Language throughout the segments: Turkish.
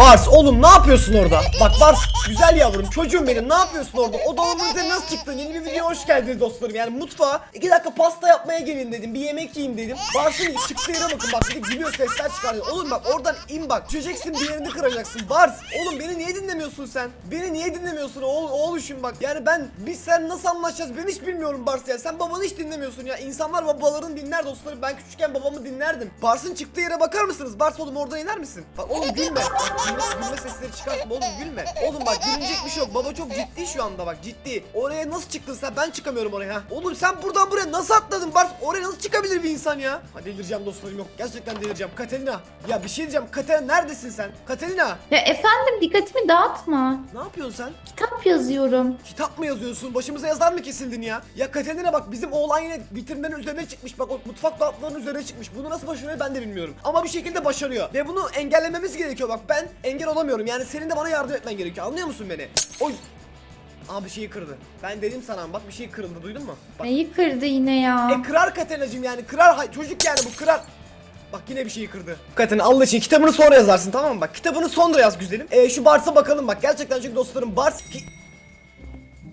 Bars oğlum ne yapıyorsun orada? Bak Bars güzel yavrum çocuğum benim ne yapıyorsun orada? O dolabın üzerine nasıl çıktın? Yeni bir video hoş geldiniz dostlarım. Yani mutfağa iki dakika pasta yapmaya gelin dedim. Bir yemek yiyeyim dedim. Bars'ın çıktığı yere bakın bak bir gülüyor sesler çıkarıyor. Oğlum bak oradan in bak. Düşeceksin bir yerini kıracaksın. Bars oğlum beni niye dinlemiyorsun sen? Beni niye dinlemiyorsun oğul, oğluşum bak. Yani ben biz sen nasıl anlaşacağız ben hiç bilmiyorum Bars ya. Sen babanı hiç dinlemiyorsun ya. İnsanlar babalarını dinler dostlarım. Ben küçükken babamı dinlerdim. Bars'ın çıktığı yere bakar mısınız? Bars oğlum oradan iner misin? Bak oğlum gülme. Gülme, sesleri çıkartma oğlum gülme. Oğlum bak gülünecek bir şey yok. Baba çok ciddi şu anda bak ciddi. Oraya nasıl çıktın sen? Ben çıkamıyorum oraya. Oğlum sen buradan buraya nasıl atladın? Bars oraya nasıl çıkabilir bir insan ya? Ha delireceğim dostlarım yok. Gerçekten delireceğim. Katerina. Ya bir şey diyeceğim. Katerina neredesin sen? Katerina. Ya efendim dikkatimi dağıtma. Ne yapıyorsun sen? Kitap yazıyorum. Kitap mı yazıyorsun? Başımıza yazar mı kesildin ya? Ya Katerina bak bizim oğlan yine vitrinlerin üzerine çıkmış. Bak o mutfak dolaplarının üzerine çıkmış. Bunu nasıl başarıyor ben de bilmiyorum. Ama bir şekilde başarıyor. Ve bunu engellememiz gerekiyor bak. Ben engel olamıyorum. Yani senin de bana yardım etmen gerekiyor. Anlıyor musun beni? Oy. Aa bir şeyi kırdı. Ben dedim sana bak bir şey kırıldı duydun mu? Bak. Neyi kırdı yine ya? E kırar Katerina'cığım yani kırar. Hay- Çocuk yani bu kırar. Bak yine bir şeyi kırdı. Katerina Allah için kitabını sonra yazarsın tamam mı? Bak kitabını sonra yaz güzelim. E şu Bars'a bakalım bak. Gerçekten çünkü dostlarım Bars... Ki...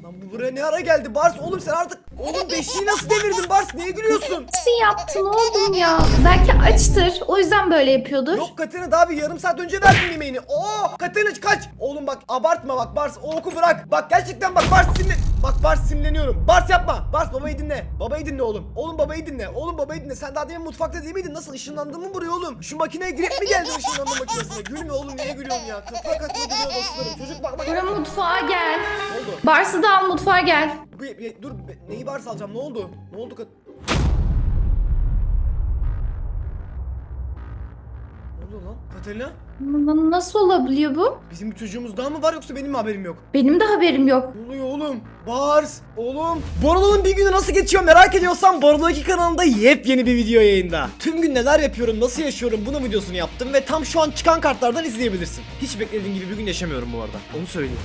Lan bu buraya ne ara geldi Bars? Oğlum sen artık... Oğlum beşiği nasıl devirdin Bars? Niye gülüyorsun? Nasıl yaptın oğlum ya? Belki açtır. O yüzden böyle yapıyordur. Yok Katerina daha bir yarım saat önce verdim yemeğini. Oo Katerina kaç. Oğlum bak abartma bak Bars o oku bırak. Bak gerçekten bak Bars sinirli. Bak Bars sinirleniyorum. Bars yapma. Bars babayı dinle. Babayı dinle oğlum. Oğlum babayı dinle. Oğlum babayı dinle. Sen daha demin mutfakta değil miydin? Nasıl ışınlandın mı buraya oğlum? Şu makineye girip mi geldin ışınlanma makinesine? Gülme oğlum niye gülüyorsun ya? Kapıya katma gülüyor dostlarım. Çocuk bak bak. Bura mutfağa gel. Ne oldu? Bars'ı da al mutfağa gel. Bir, bir- dur be- neyi Bars alacağım? Ne oldu? Ne oldu? Kat- Ne oldu lan? Katerina? N- Nasıl olabiliyor bu? Bizim bir çocuğumuz daha mı var yoksa benim mi haberim yok? Benim de haberim yok. Ne oluyor oğlum? Bars, oğlum. Borolo'nun bir günü nasıl geçiyor merak ediyorsan Borolo 2 kanalında yepyeni bir video yayında. Tüm gün neler yapıyorum, nasıl yaşıyorum bunun videosunu yaptım ve tam şu an çıkan kartlardan izleyebilirsin. Hiç beklediğim gibi bir gün yaşamıyorum bu arada. Onu söyleyeyim.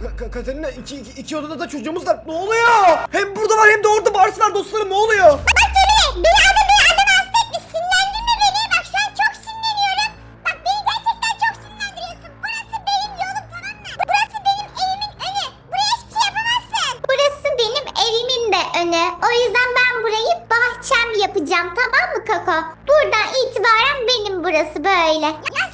Ka- Ka- Ka- Katerina iki, iki, iki odada da çocuğumuz var. Ne oluyor? Hem burada var hem de orada Bars var dostlarım ne oluyor? Beni adam beni adam hasta etmiş. Sinirlendirme beni. Bak şu an çok sinirleniyorum. Bak beni gerçekten çok sinirlendiriyorsun. Burası benim yolum tamam mı? Burası benim evimin önü. Buraya hiçbir şey yapamazsın. Burası benim evimin de önü. O yüzden ben burayı bahçem yapacağım tamam mı Koko? Buradan itibaren benim burası böyle. Ya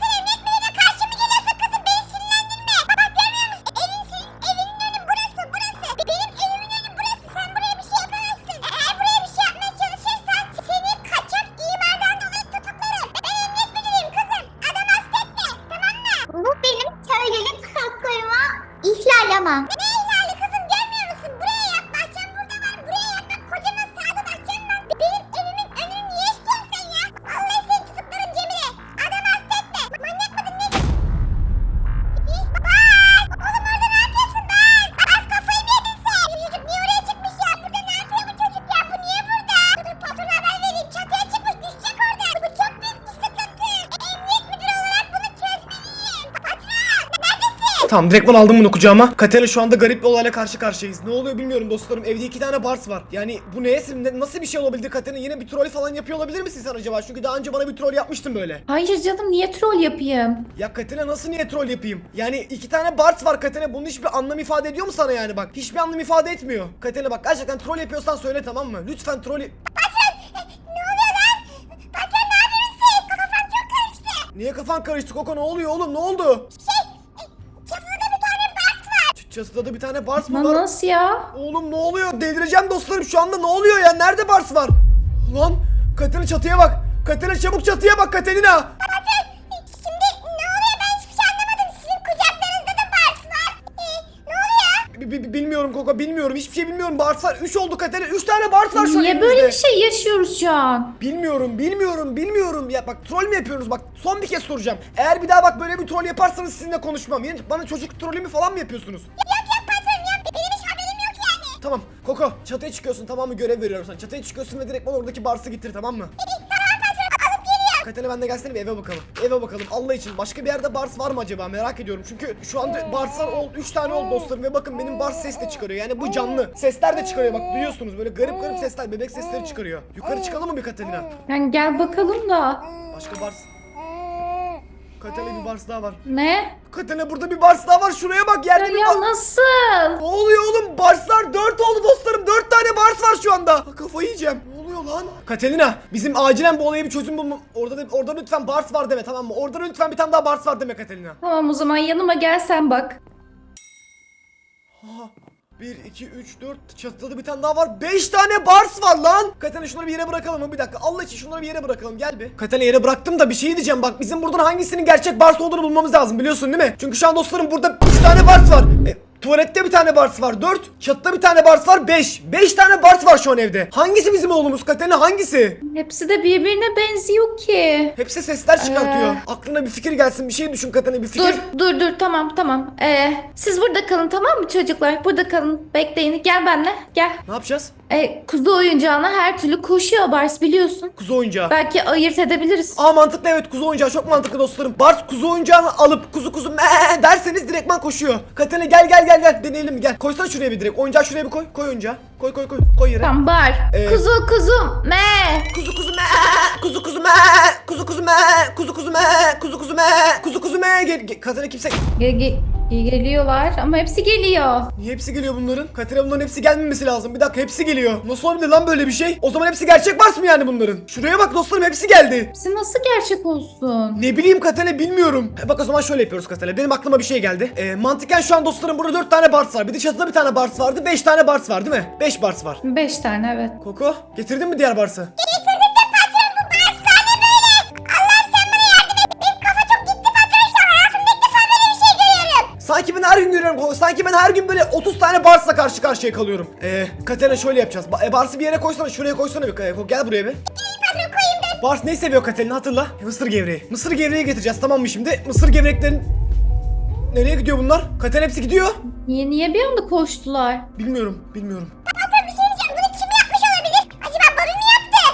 Tamam direktman aldım bunu kucağıma. Katerina şu anda garip bir olayla karşı karşıyayız. Ne oluyor bilmiyorum dostlarım. Evde iki tane bars var. Yani bu neye ne- nasıl bir şey olabilir Katerina? Yine bir troll falan yapıyor olabilir misin sen acaba? Çünkü daha önce bana bir troll yapmıştın böyle. Hayır canım niye troll yapayım? Ya Katerina nasıl niye troll yapayım? Yani iki tane bars var Katerina. Bunun hiçbir anlam ifade ediyor mu sana yani bak? Hiçbir anlam ifade etmiyor. Katerina bak gerçekten troll yapıyorsan söyle tamam mı? Lütfen troll... Ne oluyor lan? Patron ne yapıyorsun? Kafam çok karıştı. Niye kafan karıştı Koko ne oluyor oğlum ne oldu? Çatıda da bir tane bars mı Lan var? nasıl ya? Oğlum ne oluyor? Delireceğim dostlarım şu anda ne oluyor ya? Nerede Bars var? Lan Katerina çatıya bak. Katerina çabuk çatıya bak Katerina. Patron, şimdi ne oluyor ben hiçbir şey anlamadım. Sizin kucaklarınızda da bars var. Ee, ne oluyor? Bi- bi- bilmiyorum Koko bilmiyorum. Hiçbir şey bilmiyorum. Bars var. 3 oldu Katerina. 3 tane Bars var şu an Niye böyle bir şey yaşıyoruz şu an? Bilmiyorum, bilmiyorum, bilmiyorum. Ya bak troll mü yapıyorsunuz? Bak son bir kez soracağım. Eğer bir daha bak böyle bir troll yaparsanız sizinle konuşmam. Yine bana çocuk trolü mü falan mı yapıyorsunuz? Yok Tamam Koko çatıya çıkıyorsun tamam mı görev veriyorum sana. Çatıya çıkıyorsun ve direkt bana oradaki Bars'ı getir tamam mı? Katerina ben de gelsene bir eve bakalım. Eve bakalım Allah için. Başka bir yerde Bars var mı acaba merak ediyorum. Çünkü şu anda Bars'lar oldu. 3 tane oldu dostlarım ve bakın benim Bars ses de çıkarıyor. Yani bu canlı. Sesler de çıkarıyor bak duyuyorsunuz. Böyle garip garip sesler, bebek sesleri çıkarıyor. Yukarı çıkalım mı bir Katerina? Yani gel bakalım da. Başka Bars. Katene bir bars daha var. Ne? Katene burada bir bars daha var. Şuraya bak yerde bir ya bars. nasıl? Ne oluyor oğlum? Barslar 4 oldu dostlarım. 4 tane bars var şu anda. Ha, Kafayı yiyeceğim. Ne oluyor lan? Katelina bizim acilen bu olaya bir çözüm bulmam. Orada da, orada lütfen bars var deme tamam mı? Orada lütfen bir tane daha bars var deme Katelina. Tamam o zaman yanıma gel sen bak. Aha. 1, 2, 3, 4 çatıda da bir tane daha var. 5 tane bars var lan. Katana şunları bir yere bırakalım mı? Bir dakika. Allah için şunları bir yere bırakalım. Gel bir. Katana yere bıraktım da bir şey diyeceğim. Bak bizim buradan hangisinin gerçek bars olduğunu bulmamız lazım. Biliyorsun değil mi? Çünkü şu an dostlarım burada 3 tane bars var. E, tuvalette bir tane bars var. 4. Çatıda bir tane bars var. 5. 5 tane bars var şu an evde. Hangisi bizim oğlumuz Katana? Hangisi? Hepsi de birbirine benziyor ki. Hepsi sesler çıkartıyor. Ee. Aklına bir fikir gelsin. Bir şey düşün Katana bir fikir. Dur dur dur tamam tamam. Ee, siz burada kalın tamam mı çocuklar? Burada kalın. Bekleyin. Gel benimle. Gel. Ne yapacağız? Ee, kuzu oyuncağına her türlü koşuyor Bars biliyorsun. Kuzu oyuncağı. Belki ayırt edebiliriz. Aa mantıklı evet kuzu oyuncağı çok mantıklı dostlarım. Bars kuzu oyuncağını alıp kuzu kuzu me derseniz direktman koşuyor. Katana gel gel gel gel deneyelim mi gel. Koysana şuraya bir direkt. Oyuncağı şuraya bir koy. Koy oyuncağı. Koy koy koy. Koy yere. Tamam bar. Ee, Kuzu kuzu me. Kuzu kuzu me kuzu kuzu me kuzu kuzu me kuzu kuzu me kuzu kuzu me kuzu kuzu me gel, gel. Katana kimse Ge- ge- geliyorlar ama hepsi geliyor. Niye hepsi geliyor bunların? Katana bunların hepsi gelmemesi lazım. Bir dakika hepsi geliyor. Nasıl olabilir lan böyle bir şey? O zaman hepsi gerçek Bars mı yani bunların? Şuraya bak dostlarım hepsi geldi. Hepsi nasıl gerçek olsun? Ne bileyim Katane bilmiyorum. E bak o zaman şöyle yapıyoruz Katane. Benim aklıma bir şey geldi. E, mantıken şu an dostlarım burada 4 tane bars var. Bir de çatıda bir tane bars vardı. 5 tane bars var değil mi? 5 bars var. Beş tane evet. Koko getirdin mi diğer barsı? Sanki ben her gün görüyorum. Koko. Sanki ben her gün böyle 30 tane barsla karşı karşıya kalıyorum. E, Katene şöyle yapacağız. Ba- e, barsı bir yere koysana. Şuraya koysana bir. E, Koko, gel buraya bir. Patron koyayım ben. Bars neyi seviyor Katerina hatırla. Mısır gevreği. Mısır gevreği getireceğiz tamam mı şimdi? Mısır gevreklerin... Nereye gidiyor bunlar? Katerina hepsi gidiyor. Niye niye bir anda koştular? Bilmiyorum, bilmiyorum.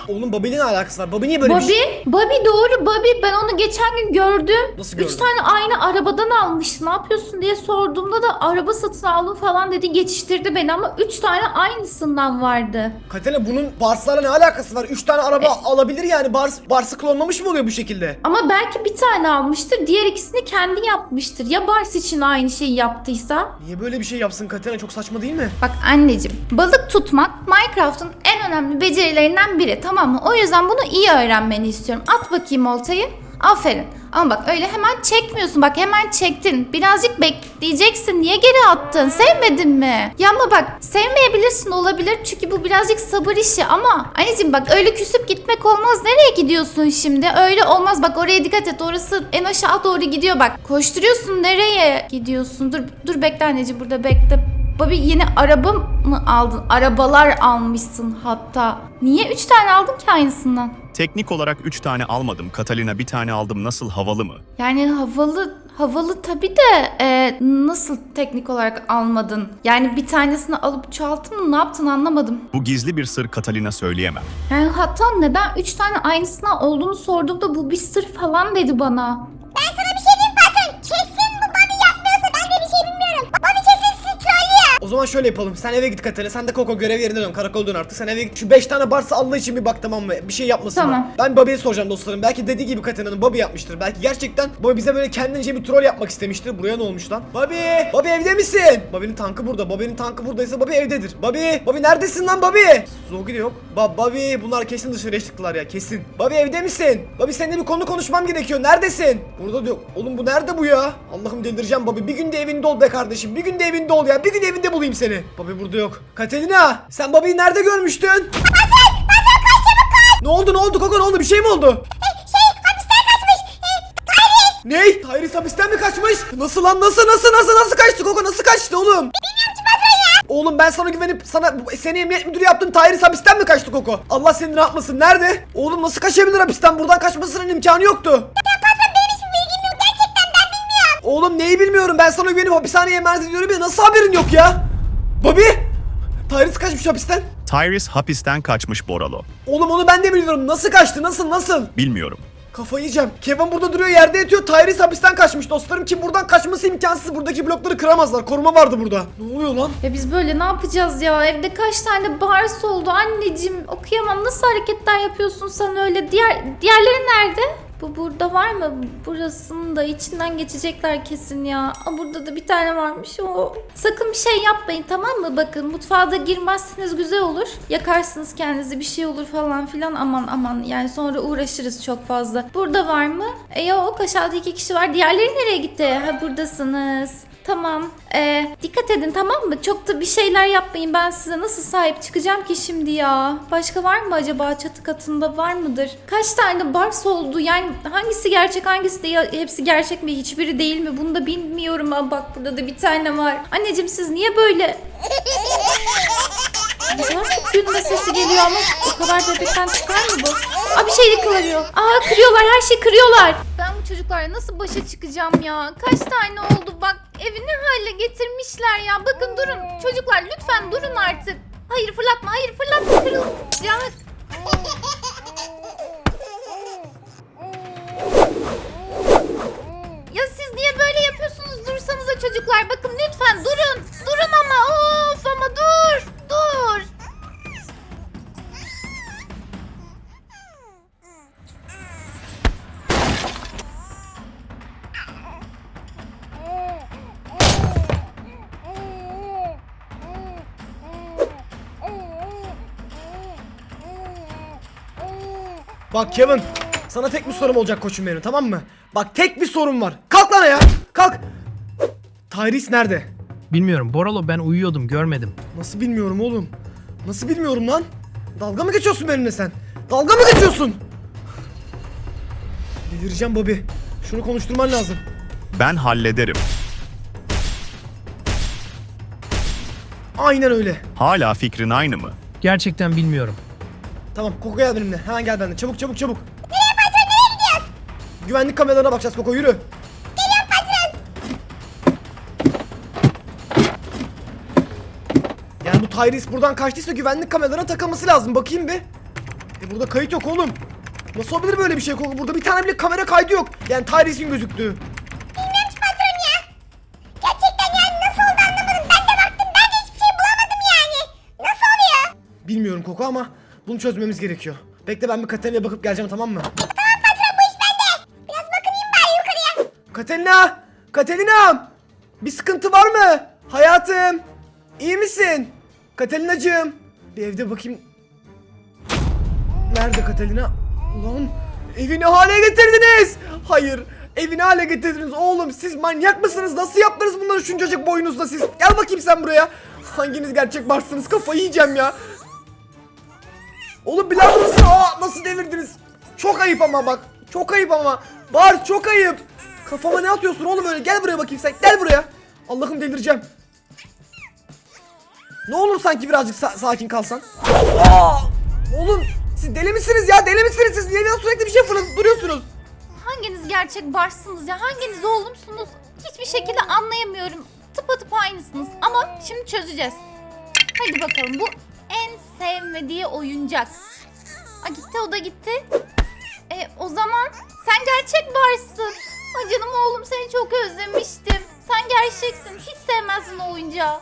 Oğlum Bobby'nin ne alakası var? Bobby niye böyle bir Bobby, şey... Bobby doğru Bobby. Ben onu geçen gün gördüm. Nasıl Üç gördün? tane aynı arabadan almış. Ne yapıyorsun diye sorduğumda da araba satın aldım falan dedi. Geçiştirdi beni ama üç tane aynısından vardı. Katerina bunun Bars'larla ne alakası var? 3 tane araba alabilir yani. Bars, Bars'ı klonlamış mı oluyor bu şekilde? Ama belki bir tane almıştır. Diğer ikisini kendi yapmıştır. Ya Bars için aynı şeyi yaptıysa? Niye böyle bir şey yapsın Katerina? Çok saçma değil mi? Bak anneciğim, balık tutmak Minecraft'ın en önemli becerilerinden biri tamam mı? O yüzden bunu iyi öğrenmeni istiyorum. At bakayım oltayı. Aferin. Ama bak öyle hemen çekmiyorsun. Bak hemen çektin. Birazcık bekleyeceksin. Niye geri attın? Sevmedin mi? Ya ama bak sevmeyebilirsin olabilir. Çünkü bu birazcık sabır işi ama anneciğim bak öyle küsüp gitmek olmaz. Nereye gidiyorsun şimdi? Öyle olmaz. Bak oraya dikkat et. Orası en aşağı doğru gidiyor bak. Koşturuyorsun. Nereye gidiyorsun? Dur dur bekle anneciğim burada bekle. Bobby yeni araba mı aldın? Arabalar almışsın hatta. Niye 3 tane aldın ki aynısından? Teknik olarak 3 tane almadım. Catalina bir tane aldım. Nasıl havalı mı? Yani havalı havalı tabii de e, nasıl teknik olarak almadın? Yani bir tanesini alıp çoğalttın mı ne yaptın anlamadım. Bu gizli bir sır Catalina söyleyemem. Yani hatta neden 3 tane aynısına olduğunu sorduğumda bu bir sır falan dedi bana. O zaman şöyle yapalım. Sen eve git Katerina. Sen de Koko görev yerine dön. Karakol dön artık. Sen eve git. Şu 5 tane Bars'ı Allah için bir bak tamam mı? Bir şey yapmasın. Tamam. Ben Bobby'ye soracağım dostlarım. Belki dediği gibi Katerina'nın Bobby yapmıştır. Belki gerçekten Bobby bize böyle kendince bir troll yapmak istemiştir. Buraya ne olmuş lan? Bobby! Bobby evde misin? Bobby'nin tankı burada. Bobby'nin tankı buradaysa Bobby evdedir. Bobby! Bobby neredesin lan Bobby? Zogi de yok. Ba Bobby bunlar kesin dışarıya çıktılar ya kesin. Bobby evde misin? Bobby seninle bir konu konuşmam gerekiyor. Neredesin? Burada da yok. Oğlum bu nerede bu ya? Allah'ım delireceğim Bobby. Bir gün de evinde ol be kardeşim. Bir gün de evinde ol ya. Bir gün evinde bulayım seni. Bobby burada yok. Katerina sen Bobby'yi nerede görmüştün? Ne oldu ne oldu Koko ne oldu bir şey mi oldu? Şey Ney? Tyrese hapisten mi kaçmış? Nasıl lan nasıl nasıl nasıl nasıl kaçtı Koko nasıl kaçtı oğlum? Bilmiyorum ki patron ya. Oğlum ben sana güvenip sana seni emniyet müdürü yaptım Tyrese hapisten mi kaçtı Koko? Allah seni ne yapmasın nerede? Oğlum nasıl kaçabilir hapisten buradan kaçmasının imkanı yoktu. Oğlum neyi bilmiyorum ben sana güvenip hapishaneye emanet ediyorum ya nasıl haberin yok ya? Bobby? Tyrese kaçmış hapisten. Tyrese hapisten kaçmış Boralo. Oğlum onu ben de biliyorum nasıl kaçtı nasıl nasıl? Bilmiyorum. Kafayı yiyeceğim. Kevin burada duruyor yerde yatıyor. Tyrese hapisten kaçmış dostlarım ki buradan kaçması imkansız. Buradaki blokları kıramazlar. Koruma vardı burada. Ne oluyor lan? Ya biz böyle ne yapacağız ya? Evde kaç tane bars oldu anneciğim? Okuyamam. Nasıl hareketler yapıyorsun sen öyle? Diğer diğerleri nerede? Bu burada var mı? Burasının da içinden geçecekler kesin ya. Aa, burada da bir tane varmış o. Sakın bir şey yapmayın tamam mı? Bakın mutfağa da girmezseniz güzel olur. Yakarsınız kendinizi bir şey olur falan filan. Aman aman yani sonra uğraşırız çok fazla. Burada var mı? E yok aşağıda iki kişi var. Diğerleri nereye gitti? Ha buradasınız. Tamam. Ee, dikkat edin tamam mı? Çok da bir şeyler yapmayın. Ben size nasıl sahip çıkacağım ki şimdi ya? Başka var mı acaba çatı katında var mıdır? Kaç tane bars oldu? Yani hangisi gerçek hangisi değil? Hepsi gerçek mi? Hiçbiri değil mi? Bunu da bilmiyorum. Aa, bak burada da bir tane var. Anneciğim siz niye böyle? Ne kadar çok gülme sesi geliyor ama o kadar bebekten çıkar mı bu? Aa bir şey de kırıyor. Aa kırıyorlar her şeyi kırıyorlar. Ben bu çocuklarla nasıl başa çıkacağım ya? Kaç tane oldu bak evi ne hale getirmişler ya. Bakın durun çocuklar lütfen durun artık. Hayır fırlatma hayır fırlatma kırılacak. Ya siz niye böyle yapıyorsunuz? Dursanıza çocuklar. Bakın lütfen durun. Durun ama. Of Bak Kevin sana tek bir sorum olacak koçum benim tamam mı? Bak tek bir sorum var. Kalk lan ya. Kalk. Tyrese nerede? Bilmiyorum Boralo ben uyuyordum görmedim. Nasıl bilmiyorum oğlum? Nasıl bilmiyorum lan? Dalga mı geçiyorsun benimle sen? Dalga mı geçiyorsun? Delireceğim Bobby. Şunu konuşturman lazım. Ben hallederim. Aynen öyle. Hala fikrin aynı mı? Gerçekten bilmiyorum. Tamam Koko gel benimle. Hemen gel benimle. Çabuk çabuk çabuk. Nereye patron nereye gidiyoruz? Güvenlik kameralarına bakacağız Koko yürü. Geliyorum patron. Yani bu Tyrese buradan kaçtıysa güvenlik kameralarına takılması lazım. Bakayım bir. E burada kayıt yok oğlum. Nasıl olabilir böyle bir şey Koko? Burada bir tane bile kamera kaydı yok. Yani Tyrese'in gözüktüğü. Bilmiyorum Koko ama bunu çözmemiz gerekiyor. Bekle ben bir Katalina'ya bakıp geleceğim tamam mı? Tamam patron bu iş bende. Biraz bakınayım bari yukarıya. Katalina! Katalina'm! Bir sıkıntı var mı? Hayatım! İyi misin? Katalinacığım! Bir evde bakayım. Nerede Katalina? Ulan evini hale getirdiniz! Hayır! Evini hale getirdiniz oğlum siz manyak mısınız? Nasıl yaptınız bunları şuncacık boyunuzda siz? Gel bakayım sen buraya. Hanginiz gerçek varsınız kafayı yiyeceğim ya. Oğlum Bilal nasıl? Aa, nasıl devirdiniz? Çok ayıp ama bak. Çok ayıp ama. Var çok ayıp. Kafama ne atıyorsun oğlum öyle? Gel buraya bakayım sen. Gel buraya. Allah'ım delireceğim. Ne olur sanki birazcık sa- sakin kalsan. Aa! Oğlum siz deli misiniz ya? Deli misiniz siz? Niye sürekli bir şey fırlatıp duruyorsunuz? Hanginiz gerçek barsınız ya? Hanginiz oğlumsunuz? Hiçbir şekilde anlayamıyorum. Tıpatıp aynısınız. Ama şimdi çözeceğiz. Hadi bakalım bu sevmediği oyuncak. Aa, gitti o da gitti. E, o zaman sen gerçek varsın. Ay canım oğlum seni çok özlemiştim. Sen gerçeksin. Hiç sevmezdin o oyuncağı.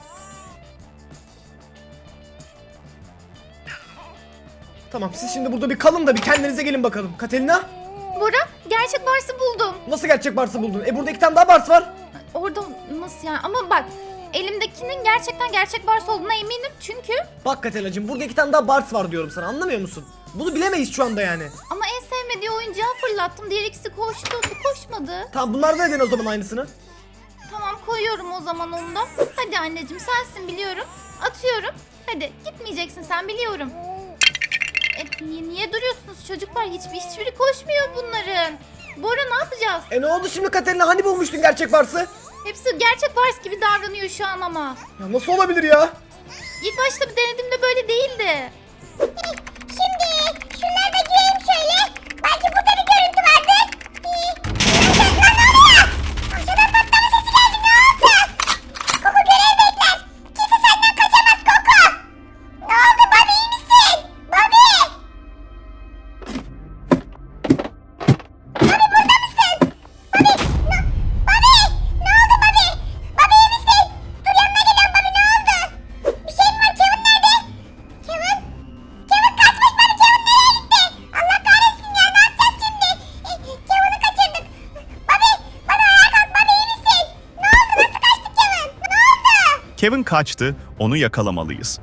Tamam siz şimdi burada bir kalın da bir kendinize gelin bakalım. Katelina Bora gerçek varsı buldum. nasıl gerçek Bars'ı buldun? E burada iki tane daha Bars var. Orada nasıl yani? Ama bak elimdekinin gerçekten gerçek varsa olduğuna eminim. Çünkü Bak Katelina'cığım burada iki tane daha Bars var diyorum sana anlamıyor musun? Bunu bilemeyiz şu anda yani. Ama en sevmediği oyuncağı fırlattım. Diğer ikisi koştu. Bu koşmadı. Tamam bunlar da neden o zaman aynısını? Tamam koyuyorum o zaman onu da. Hadi anneciğim sensin biliyorum. Atıyorum. Hadi gitmeyeceksin sen biliyorum. E, niye, niye duruyorsunuz çocuklar? Hiçbir hiçbiri koşmuyor bunların. Bora ne yapacağız? E ne oldu şimdi Katelina hani bulmuştun gerçek Bars'ı? Hepsi gerçek vars gibi davranıyor şu an ama. Ya nasıl olabilir ya? İlk başta bir denediğimde böyle değildi. Şimdi şunları da girelim şöyle. Kevin kaçtı, onu yakalamalıyız.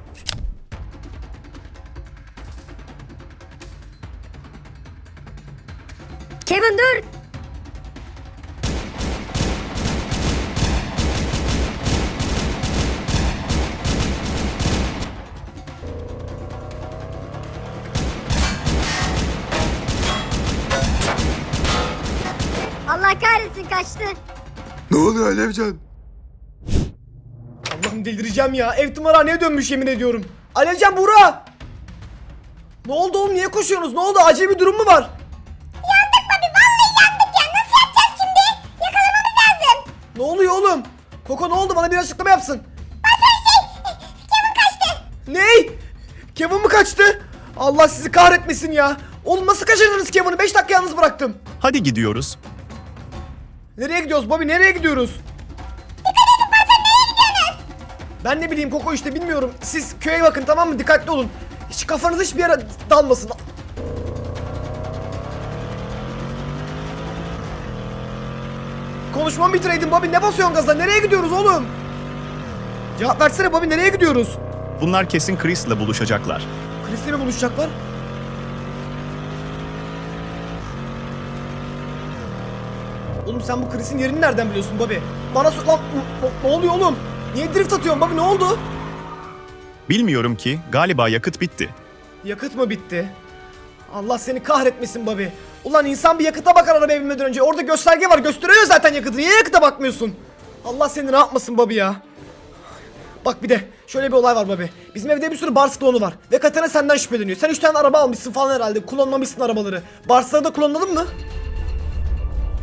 Kevin dur. Allah kahretsin kaçtı. Ne oluyor Alevcan? Delireceğim ya. Ev tımarhaneye dönmüş yemin ediyorum. Alevcan Buğra. Ne oldu oğlum niye koşuyorsunuz? Ne oldu? Acil bir durum mu var? Yandık babi vallahi yandık ya. Nasıl yapacağız şimdi? Yakalamamız lazım. Ne oluyor oğlum? Koko ne oldu? Bana bir açıklama yapsın. Kevin kaçtı. Ney? Kevin mi kaçtı? Allah sizi kahretmesin ya. Oğlum nasıl kaçırdınız Kevin'i? 5 dakika yalnız bıraktım. Hadi gidiyoruz. Nereye gidiyoruz Bobby? Nereye gidiyoruz? Ben ne bileyim Koko işte bilmiyorum. Siz köye bakın tamam mı? Dikkatli olun. Hiç kafanız hiçbir yere dalmasın. Konuşmamı bitireydin Bobby. Ne basıyorsun gaza? Nereye gidiyoruz oğlum? Cevap versene Bobby. Nereye gidiyoruz? Bunlar kesin Chris'le buluşacaklar. Chris'le mi buluşacaklar? Oğlum sen bu Chris'in yerini nereden biliyorsun Bobby? Bana sor lan ne oluyor oğlum? Niye drift atıyorsun Bobby ne oldu? Bilmiyorum ki, galiba yakıt bitti. Yakıt mı bitti? Allah seni kahretmesin Bobby. Ulan insan bir yakıta bakar arabaya binmeden önce. Orada gösterge var gösteriyor zaten yakıtı. Niye yakıta bakmıyorsun? Allah seni ne yapmasın Bobby ya. Bak bir de şöyle bir olay var Bobby. Bizim evde bir sürü Bars klonu var. Ve Katana senden şüpheleniyor. Sen 3 tane araba almışsın falan herhalde. Klonlamışsın arabaları. Bars'ları da klonladın mı?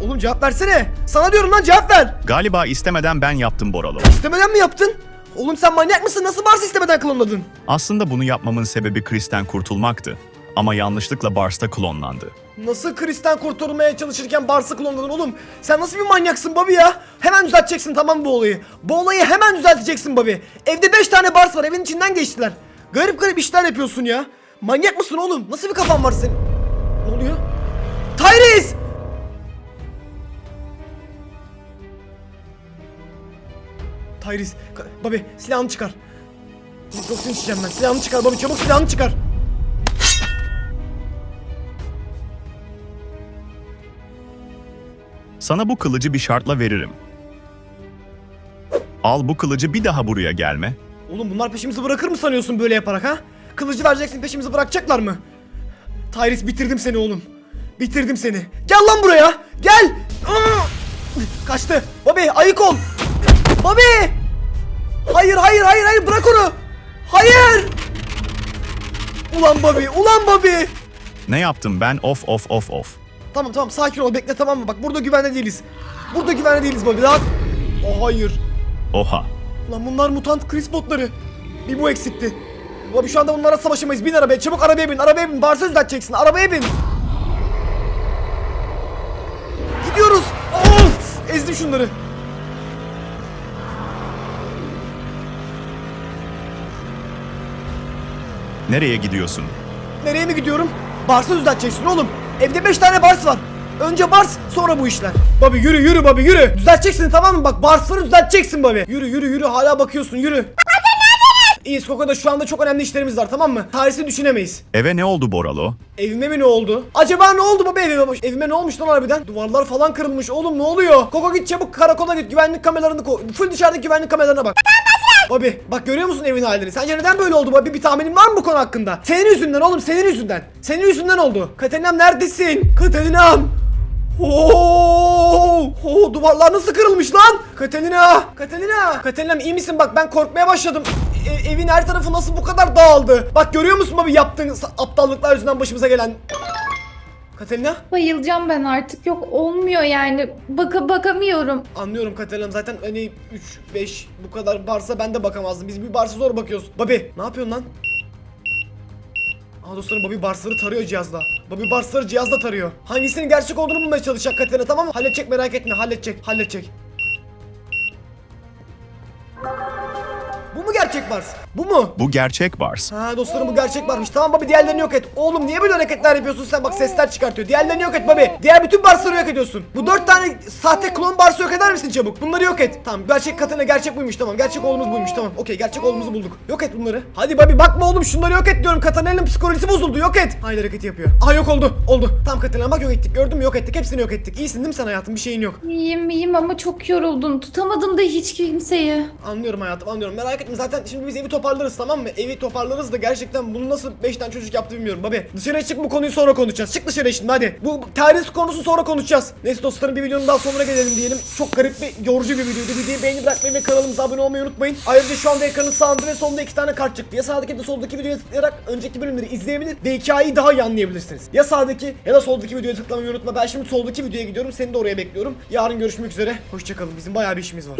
Oğlum cevap versene. Sana diyorum lan cevap ver. Galiba istemeden ben yaptım Boralo. İstemeden mi yaptın? Oğlum sen manyak mısın? Nasıl Bars istemeden klonladın? Aslında bunu yapmamın sebebi Chris'ten kurtulmaktı. Ama yanlışlıkla Bars'ta klonlandı. Nasıl Chris'ten kurtulmaya çalışırken Bars'ı klonladın oğlum? Sen nasıl bir manyaksın Bobby ya? Hemen düzelteceksin tamam bu olayı? Bu olayı hemen düzelteceksin Bobby. Evde 5 tane Bars var evin içinden geçtiler. Garip garip işler yapıyorsun ya. Manyak mısın oğlum? Nasıl bir kafan var senin? Ne oluyor? Tyrese! Tyrese, Bobby silahını çıkar. Mikrofonu içeceğim ben. Silahını çıkar Bobby çabuk silahını çıkar. Sana bu kılıcı bir şartla veririm. Al bu kılıcı bir daha buraya gelme. Oğlum bunlar peşimizi bırakır mı sanıyorsun böyle yaparak ha? Kılıcı vereceksin peşimizi bırakacaklar mı? Tyrese bitirdim seni oğlum. Bitirdim seni. Gel lan buraya. Gel. Kaçtı. Bobby ayık ol. Bobby. Hayır hayır hayır hayır bırak onu. Hayır. Ulan Bobby ulan Bobby. Ne yaptım ben of of of of. Tamam tamam sakin ol bekle tamam mı? Bak burada güvende değiliz. Burada güvende değiliz Bobby. Rahat. Oh hayır. Oha. Lan bunlar mutant Chris botları. Bir bu eksikti. Abi şu anda bunlara savaşamayız. Bin arabaya. Çabuk arabaya bin. Arabaya bin. Barsa düzelteceksin. Arabaya bin. Gidiyoruz. Of! Ezdim şunları. Nereye gidiyorsun? Nereye mi gidiyorum? Bars'ı düzelteceksin oğlum. Evde 5 tane Bars var. Önce Bars sonra bu işler. Babi yürü yürü Babi yürü. Düzelteceksin tamam mı? Bak Bars'ları düzelteceksin Babi. Yürü yürü yürü hala bakıyorsun yürü. İyiyiz Koko'da şu anda çok önemli işlerimiz var tamam mı? Tarihini düşünemeyiz. Eve ne oldu Boralo? Evime mi ne oldu? Acaba ne oldu baba evime? Evime ne olmuş lan harbiden? Duvarlar falan kırılmış oğlum ne oluyor? Koko git çabuk karakola git güvenlik kameralarını koy. Full dışarıdaki güvenlik kameralarına bak. Babi bak görüyor musun evin halini? Sence neden böyle oldu Babi? Bir tahminin var mı bu konu hakkında? Senin yüzünden oğlum senin yüzünden. Senin yüzünden oldu. Katalinam neredesin? Katalinam. Oo, oo, duvarlar nasıl kırılmış lan? Katalina! Katalina! Katalinam iyi misin? Bak ben korkmaya başladım. E- evin her tarafı nasıl bu kadar dağıldı? Bak görüyor musun babi yaptığın aptallıklar yüzünden başımıza gelen. Katalina? Bayılacağım ben artık. Yok olmuyor yani. Baka bakamıyorum. Anlıyorum Katalinam zaten hani 3 5 bu kadar varsa ben de bakamazdım. Biz bir barsa zor bakıyoruz. Babi ne yapıyorsun lan? Aa dostlarım Bobby Barsları tarıyor cihazla. Bobby Barsları cihazla tarıyor. Hangisinin gerçek olduğunu bulmaya çalışacak Katerina tamam mı? Halledecek merak etme halledecek halledecek. Bu mu gerçek Bars? Bu mu? Bu gerçek Bars. Ha dostlarım bu gerçek varmış. Tamam babi diğerlerini yok et. Oğlum niye böyle hareketler yapıyorsun sen? Bak sesler çıkartıyor. Diğerlerini yok et babi. Diğer bütün barsları yok ediyorsun. Bu dört tane sahte klon barsı yok eder misin çabuk? Bunları yok et. Tamam gerçek Katana gerçek buymuş tamam. Gerçek oğlumuz buymuş tamam. Okey gerçek oğlumuzu bulduk. Yok et bunları. Hadi babi bakma oğlum şunları yok et diyorum. Katana'nın psikolojisi bozuldu. Yok et. Aynı hareketi yapıyor. Aha yok oldu. Oldu. Tamam Katana bak yok ettik. Gördün mü yok ettik. Hepsini yok ettik. İyisin değil mi sen hayatım? Bir şeyin yok. İyiyim iyiyim ama çok yoruldum. Tutamadım da hiç kimseyi. Anlıyorum hayatım anlıyorum. Merak etme zaten şimdi biz evi toparlarız tamam mı? Evi toparlarız da gerçekten bunu nasıl 5 tane çocuk yaptı bilmiyorum babi. Dışarıya çık bu konuyu sonra konuşacağız. Çık dışarıya şimdi hadi. Bu terhis konusu sonra konuşacağız. Neyse dostlarım bir videonun daha sonra gelelim diyelim. Çok garip ve yorucu bir videoydu. Videoyu beğeni bırakmayı ve kanalımıza abone olmayı unutmayın. Ayrıca şu anda ekranın sağında ve solunda iki tane kart çıktı. Ya sağdaki ya da soldaki videoya tıklayarak önceki bölümleri izleyebilir ve hikayeyi daha iyi anlayabilirsiniz. Ya sağdaki ya da soldaki videoya tıklamayı unutma. Ben şimdi soldaki videoya gidiyorum. Seni de oraya bekliyorum. Yarın görüşmek üzere. Hoşçakalın. Bizim bayağı bir işimiz var.